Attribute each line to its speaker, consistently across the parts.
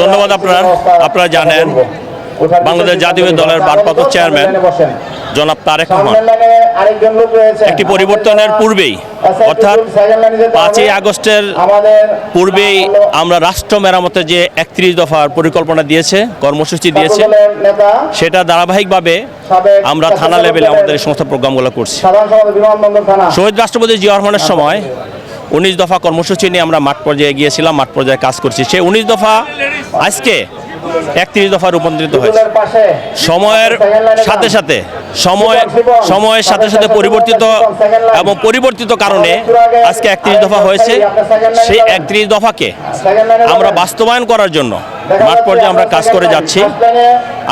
Speaker 1: ধন্যবাদ আপনার। আপনারা জানেন, বাংলাদেশ জাতীয় দলের ভারপ্রাপ্ত চেয়ারম্যান জনাব তারেক রহমান। একটি পরিবর্তনের পূর্বেই
Speaker 2: আচ্ছা,
Speaker 1: অর্থাৎ। পাঁচই আগস্টের পূর্বেই আমরা রাষ্ট্র মেরামতের যে একত্রিশ দফার পরিকল্পনা দিয়েছে কর্মসূচি দিয়েছে সেটা ধারাবাহিকভাবে আমরা থানা লেভেলে আমাদের এই সমস্ত প্রোগ্রামগুলো করছি শহীদ রাষ্ট্রপতি জিয়া রহমানের সময় উনিশ দফা কর্মসূচি নিয়ে আমরা মাঠ পর্যায়ে গিয়েছিলাম, মাঠ পর্যায়ে কাজ করছি। সেই উনিশ দফা আজকে একত্রিশ দফা রূপান্তরিত হয়েছে। সময়ের সাথে সাথে, সময়, সময়ের সাথে সাথে পরিবর্তিত এবং পরিবর্তিত কারণে আজকে একত্রিশ দফা হয়েছে। সেই একত্রিশ দফাকে আমরা বাস্তবায়ন করার জন্য মাঠ পর্যায়ে আমরা কাজ করে যাচ্ছি।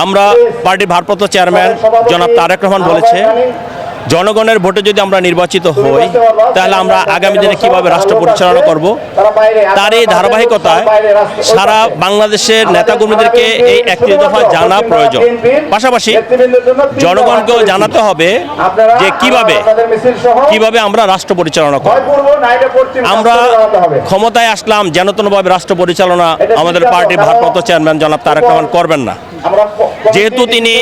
Speaker 1: আমরা পার্টির ভারপ্রাপ্ত চেয়ারম্যান জনাব তারেক রহমান বলেছে জনগণের ভোটে যদি আমরা নির্বাচিত হই তাহলে আমরা আগামী দিনে কীভাবে রাষ্ট্র পরিচালনা করব? তার এই ধারাবাহিকতায় সারা বাংলাদেশের নেতাকর্মীদেরকে এই একত্রিশ দফা জানা প্রয়োজন। পাশাপাশি জনগণকেও জানাতে হবে যে কীভাবে কীভাবে আমরা রাষ্ট্র পরিচালনা করব। আমরা ক্ষমতায় আসলাম যেনতনভাবে রাষ্ট্র পরিচালনা আমাদের পার্টির ভারপ্রাপ্ত চেয়ারম্যান জনাব তারেক রহমান করবেন না। যেহেতু তিনি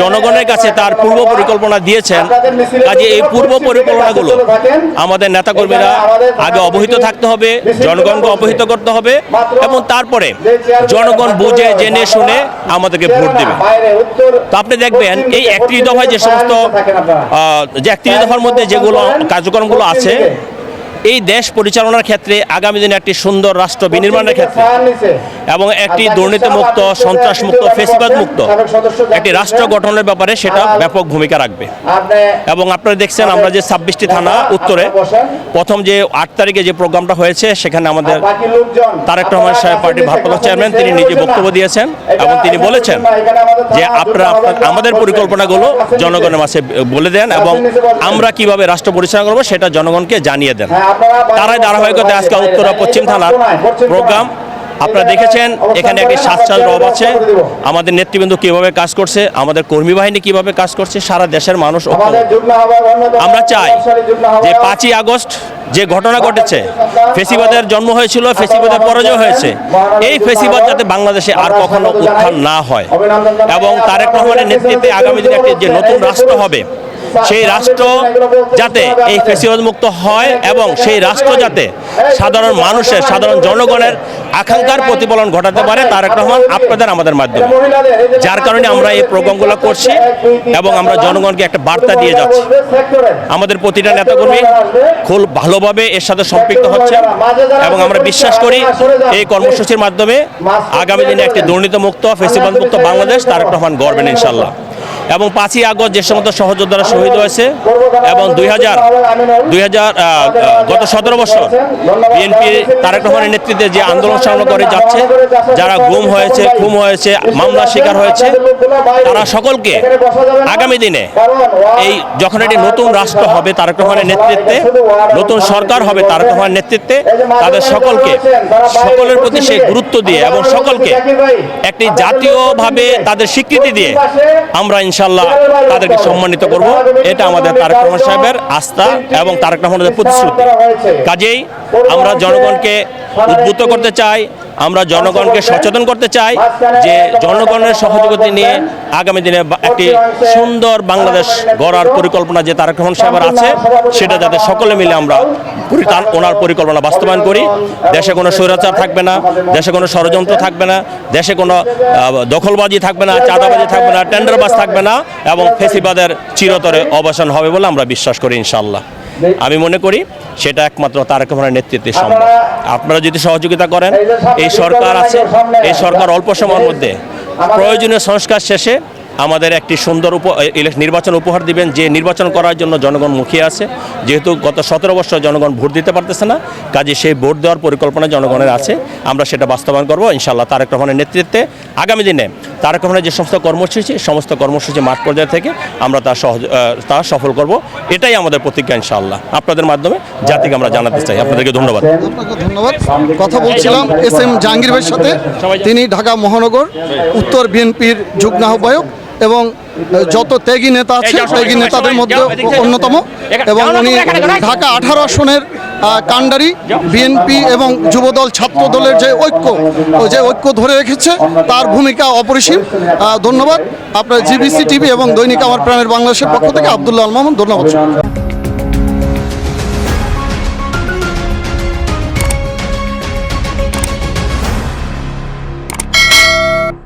Speaker 1: জনগণের কাছে তার পূর্ব পরিকল্পনা দিয়েছেন, কাজে এই পূর্ব পরিকল্পনাগুলো আমাদের নেতাকর্মীরা আগে অবহিত থাকতে হবে, জনগণকে অবহিত করতে হবে এবং তারপরে জনগণ বুঝে, জেনে, শুনে আমাদেরকে ভোট দেবে। তো আপনি দেখবেন, এই একত্রিশ দফায় যে সমস্ত যে একত্রিশ দফার মধ্যে যেগুলো কার্যক্রমগুলো আছে এই দেশ পরিচালনার ক্ষেত্রে আগামী দিনে একটি সুন্দর রাষ্ট্র বিনির্মাণের ক্ষেত্রে এবং একটি দুর্নীতিমুক্ত সন্ত্রাসমুক্ত ফেসিবাদ মুক্ত একটি রাষ্ট্র গঠনের ব্যাপারে সেটা ব্যাপক ভূমিকা রাখবে। এবং আপনারা দেখছেন আমরা যে ছাব্বিশটি থানা উত্তরে প্রথম যে আট তারিখে যে প্রোগ্রামটা হয়েছে সেখানে আমাদের তারেক রহমান সাহেব পার্টির ভারপ্রাপ্ত চেয়ারম্যান তিনি নিজে বক্তব্য দিয়েছেন এবং তিনি বলেছেন যে আপনারা আপনার আমাদের পরিকল্পনাগুলো জনগণের মাঝে বলে দেন এবং আমরা কীভাবে রাষ্ট্র পরিচালনা করব সেটা জনগণকে জানিয়ে দেন। তারাই ধারাবাহিকতায় আজকে উত্তরা পশ্চিম থানার প্রোগ্রাম। আপনারা দেখেছেন এখানে একটি সাতসাল রব আছে। আমাদের নেতৃবৃন্দ কীভাবে কাজ করছে আমাদের কর্মী বাহিনী কীভাবে কাজ করছে সারা দেশের মানুষ আমরা চাই যে পাঁচই আগস্ট যে ঘটনা ঘটেছে ফেসিবাদের জন্ম হয়েছিল ফেসিবাদের পরাজয় হয়েছে। এই ফেসিবাদ যাতে বাংলাদেশে আর কখনো উত্থান না হয়। এবং তারেক রহমানের নেতৃত্বে আগামী দিনে একটি যে নতুন রাষ্ট্র হবে সেই রাষ্ট্র যাতে এই ফেসিবাদ মুক্ত হয় এবং সেই রাষ্ট্র যাতে সাধারণ মানুষের সাধারণ জনগণের আকাঙ্ক্ষার প্রতিফলন ঘটাতে পারে তারেক রহমান আপনাদের আমাদের মাধ্যমে। যার কারণে আমরা এই প্রোগ্রামগুলো করছি এবং আমরা জনগণকে একটা বার্তা দিয়ে যাচ্ছি। আমাদের প্রতিটা নেতাকর্মী খুব ভালোভাবে এর সাথে সম্পৃক্ত হচ্ছে এবং আমরা বিশ্বাস করি এই কর্মসূচির মাধ্যমে আগামী দিনে একটি দুর্নীতিমুক্ত ফেসিবাদ মুক্ত বাংলাদেশ তারেক রহমান গড়বেন ইনশাল্লাহ। এবং পাঁচই আগস্ট যে সমস্ত সহযোদ্ধারা শহীদ হয়েছে এবং দুই হাজার দুই হাজার গত সতেরো বছর বিএনপি তারেক রহমানের নেতৃত্বে যে আন্দোলন সামনে করে যাচ্ছে, যারা গুম হয়েছে খুম হয়েছে, মামলার শিকার হয়েছে, তারা সকলকে আগামী দিনে এই যখন একটি নতুন রাষ্ট্র হবে তারেক রহমানের নেতৃত্বে, নতুন সরকার হবে তারেক রহমানের নেতৃত্বে, তাদের সকলকে, সকলের প্রতি সেই গুরুত্ব দিয়ে এবং সকলকে একটি জাতীয়ভাবে তাদের স্বীকৃতি দিয়ে আমরা ইনশাল্লাহ তাদেরকে সম্মানিত করব। এটা আমাদের তারেক রহমান সাহেবের আস্থা এবং তারেক রহমানের প্রতিশ্রুতি। কাজেই আমরা জনগণকে উদ্বুদ্ধ করতে চাই আমরা জনগণকে সচেতন করতে চাই যে জনগণের সহযোগিতা নিয়ে আগামী দিনে একটি সুন্দর বাংলাদেশ গড়ার পরিকল্পনা যে তারেক রহমান সাহেবের আছে, সেটা যাতে সকলে মিলে আমরা ওনার পরিকল্পনা বাস্তবায়ন করি। দেশে কোনো স্বৈরাচার থাকবে না, দেশে কোনো ষড়যন্ত্র থাকবে না, দেশে কোনো দখলবাজি থাকবে না, চাঁদাবাজি থাকবে না, টেন্ডারবাজ থাকবে না, এবং ফেসিবাদের চিরতরে অবসান হবে বলে আমরা বিশ্বাস করি ইনশাল্লাহ আমি মনে করি সেটা একমাত্র তারেক রহমানের নেতৃত্বে সম্ভব। আপনারা যদি সহযোগিতা করেন এই সরকার আছে এই সরকার অল্প সময়ের মধ্যে প্রয়োজনীয় সংস্কার শেষে আমাদের একটি সুন্দর উপ নির্বাচন উপহার দিবেন যে নির্বাচন করার জন্য জনগণ মুখিয়ে আছে। যেহেতু গত সতেরো বছর জনগণ ভোট দিতে পারতেছে না কাজে সেই ভোট দেওয়ার পরিকল্পনা জনগণের আছে। আমরা সেটা বাস্তবায়ন করব। ইনশাল্লাহ তারেক রহমানের নেতৃত্বে আগামী দিনে তারেক রহমানের যে সমস্ত কর্মসূচি সমস্ত কর্মসূচি মাঠ পর্যায় থেকে আমরা তা সহজ তা সফল করব। এটাই আমাদের প্রতিজ্ঞা ইনশাল্লাহ আপনাদের মাধ্যমে জাতিকে আমরা জানাতে চাই। আপনাদেরকে ধন্যবাদ।
Speaker 3: ধন্যবাদ। কথা বলছিলাম এস এম জাহাঙ্গীর ভাইয়ের সাথে। তিনি ঢাকা মহানগর উত্তর বিএনপির যুগ্ম আহ্বায়ক এবং যত ত্যাগী নেতা আছে ত্যাগী নেতাদের মধ্যে অন্যতম এবং উনি ঢাকা আঠারো আসনের কাণ্ডারি বিএনপি এবং যুবদল ছাত্র দলের যে ঐক্য যে ঐক্য ধরে রেখেছে, তার ভূমিকা অপরিসীম। ধন্যবাদ। আপনার জিবিসি টিভি এবং দৈনিক আমার প্রাণের বাংলাদেশের পক্ষ থেকে আবদুল্লাহ আল ধন্যবাদ।